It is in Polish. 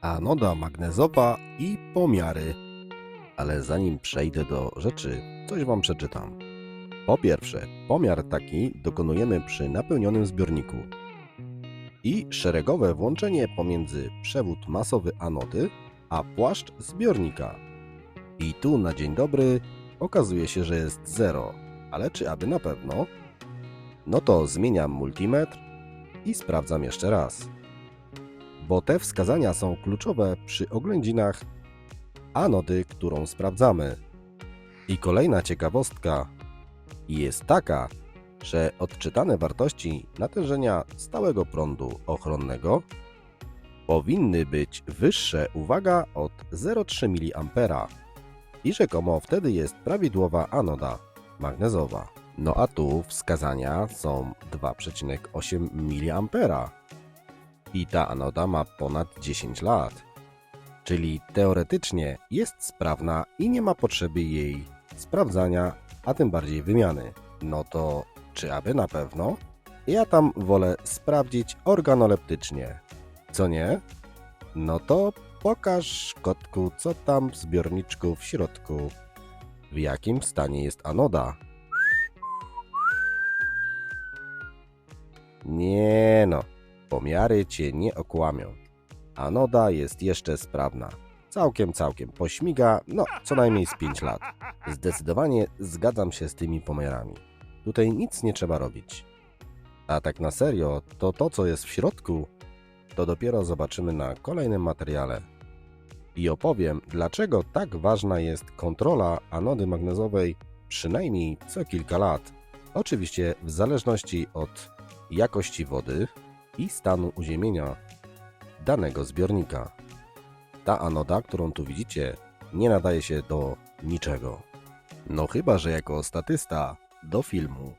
anoda magnezowa i pomiary. Ale zanim przejdę do rzeczy, coś Wam przeczytam. Po pierwsze, pomiar taki dokonujemy przy napełnionym zbiorniku i szeregowe włączenie pomiędzy przewód masowy anody a płaszcz zbiornika. I tu na dzień dobry okazuje się, że jest 0, ale czy aby na pewno? No to zmieniam multimetr i sprawdzam jeszcze raz. Bo te wskazania są kluczowe przy oględzinach anody, którą sprawdzamy. I kolejna ciekawostka jest taka, że odczytane wartości natężenia stałego prądu ochronnego powinny być wyższe, uwaga, od 0,3 mA i rzekomo wtedy jest prawidłowa anoda magnezowa. No a tu wskazania są 2,8 mA i ta anoda ma ponad 10 lat. Czyli teoretycznie jest sprawna i nie ma potrzeby jej sprawdzania, a tym bardziej wymiany. No to czy aby na pewno? Ja tam wolę sprawdzić organoleptycznie. Co nie? No to pokaż kotku, co tam w zbiorniczku w środku. W jakim stanie jest anoda? Nie no, pomiary cię nie okłamią. Anoda jest jeszcze sprawna. Całkiem, całkiem. Pośmiga, no, co najmniej z 5 lat. Zdecydowanie zgadzam się z tymi pomiarami. Tutaj nic nie trzeba robić. A tak na serio, to to, co jest w środku, to dopiero zobaczymy na kolejnym materiale. I opowiem, dlaczego tak ważna jest kontrola anody magnezowej przynajmniej co kilka lat. Oczywiście w zależności od jakości wody i stanu uziemienia danego zbiornika. Ta anoda, którą tu widzicie, nie nadaje się do niczego. No chyba, że jako statysta do filmu.